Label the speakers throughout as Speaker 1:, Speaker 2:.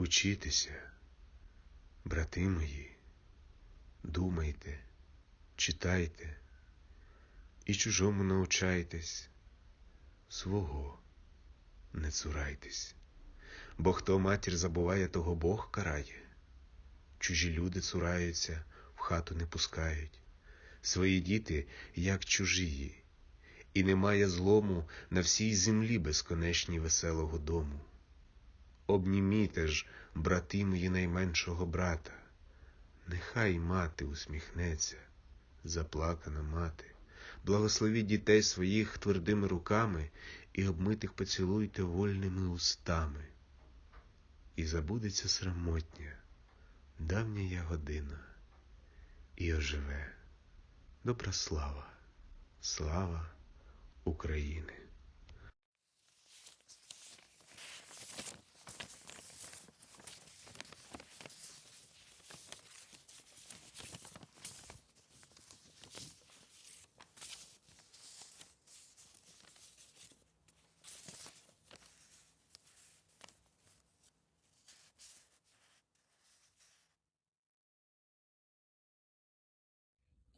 Speaker 1: Учітеся, брати мої, думайте, читайте і чужому научайтесь, свого не цурайтесь, бо хто матір забуває, того Бог карає. Чужі люди цураються, в хату не пускають, свої діти, як чужії, і немає злому на всій землі безконечній веселого дому. Обніміте ж, брати мої найменшого брата, нехай мати усміхнеться, заплакана мати, благословіть дітей своїх твердими руками і обмитих поцілуйте вольними устами. І забудеться срамотня, давня година, і оживе добра слава, слава України.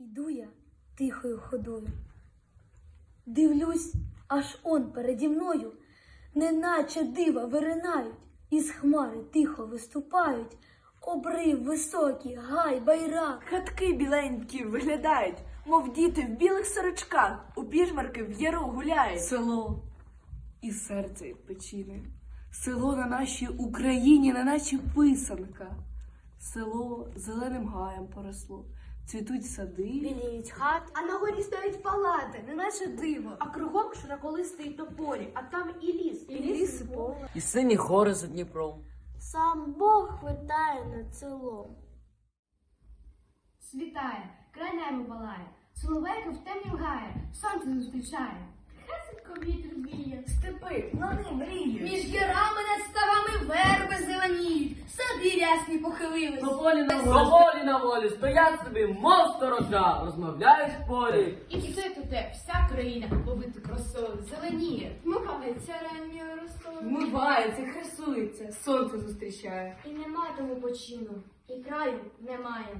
Speaker 2: Іду я тихою ходою. Дивлюсь, аж он переді мною, неначе дива виринають, із хмари тихо виступають, обрив високий, гай, байрак.
Speaker 3: Хатки біленькі виглядають, мов діти в білих сорочках, у піжмарки в яру гуляють. Село і серце печіне. Село на нашій Україні, на нашій писанка. Село зеленим гаєм поросло, цвітуть сади.
Speaker 2: Біліють хат,
Speaker 4: А на горі стоять палати, неначе диво, а кругом широколистий тополі, а там і ліс, і ліс і поле.
Speaker 5: І сині гори за Дніпром.
Speaker 2: Сам Бог витає над селом.
Speaker 4: Світає, край небо палає, соловейка в темнім гає, сонце зустрічає. Хесенько вітер віє, степи, лани мріють. Між гірами рясні похилились.
Speaker 5: Доволі на волі, доволі на волі, стоять собі, мов сторожа, розмовляють в полі.
Speaker 4: І все туте, вся країна повита красою, зеленіє, вмивається ранньою росою.
Speaker 3: Вмивається, красується, сонце зустрічає.
Speaker 4: І нема тому почину, і краю немає.